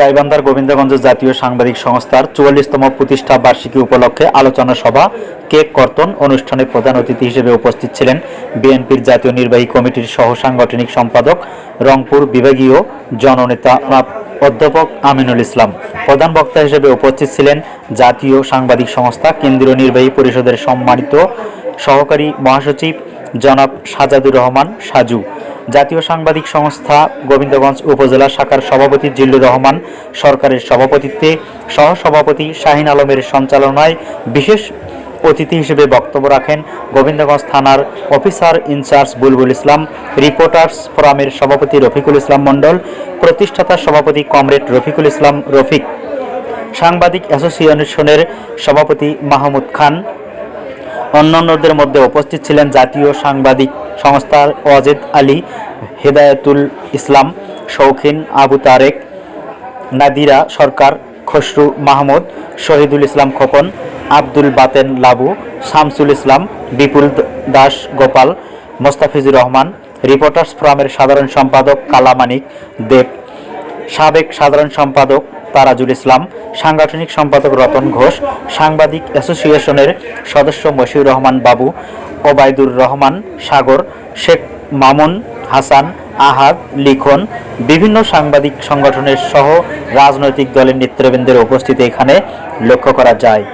গাইবান্ধার গোবিন্দগঞ্জ জাতীয় সাংবাদিক সংস্থার চুয়াল্লিশতম প্রতিষ্ঠা বার্ষিকী উপলক্ষে আলোচনা সভা, কেক কর্তন অনুষ্ঠানে প্রধান অতিথি হিসেবে উপস্থিত ছিলেন বিএনপির জাতীয় নির্বাহী কমিটির সহ সাংগঠনিক সম্পাদক, রংপুর বিভাগীয় জননেতা অধ্যাপক আমিনুল ইসলাম। প্রধান বক্তা হিসেবে উপস্থিত ছিলেন জাতীয় সাংবাদিক সংস্থা, কেন্দ্রীয় নির্বাহী পরিষদের সম্মানিত সহকারী মহাসচিব জনাব সাজাদুর রহমান সাজু। জাতীয় সাংবাদিক সংস্থা গোবিন্দগঞ্জ উপজেলা শাখার সভাপতি জিল্লুর রহমান সরকারের সভাপতিত্বে সহসভাপতি শাহিন আলমের সঞ্চালনায় বিশেষ অতিথি হিসেবে বক্তব্য রাখেন গোবিন্দগঞ্জ থানার officer in charge Bulbul Islam, reporters ফোরামের সভাপতি রফিকুল ইসলাম মণ্ডল, প্রতিষ্ঠাতা সভাপতি কমরেড রফিকুল ইসলাম রফিক, সাংবাদিক অ্যাসোসিয়েশনের সভাপতি মাহমুদ খান। অন্যান্যদের মধ্যে উপস্থিত ছিলেন জাতীয় সাংবাদিক সংস্থার ওয়াজেদ আলী, হেদায়তুল ইসলাম, শৌখিন আবু তারেক, নাদিরা সরকার, খসরু মাহমুদ, শহীদুল ইসলাম খোকন, আব্দুল বাতেন লাবু, শামসুল ইসলাম, বিপুল দাস গোপাল, মোস্তাফিজুর রহমান, রিপোর্টার্স ফোরামের সাধারণ সম্পাদক কালামানিক দেব সাবেক সাধারণ সম্পাদক তারাজুল ইসলাম, সাংগঠনিক সম্পাদক রতন ঘোষ, সাংবাদিক অ্যাসোসিয়েশনের সদস্য মশিউর রহমান বাবু, ওবায়দুর রহমান সাগর, শেখ মামুন হাসান আহাদ লিখন, বিভিন্ন সাংবাদিক সংগঠনের সহ রাজনৈতিক দলের নেতৃবৃন্দের উপস্থিতি এখানে লক্ষ্য করা যায়।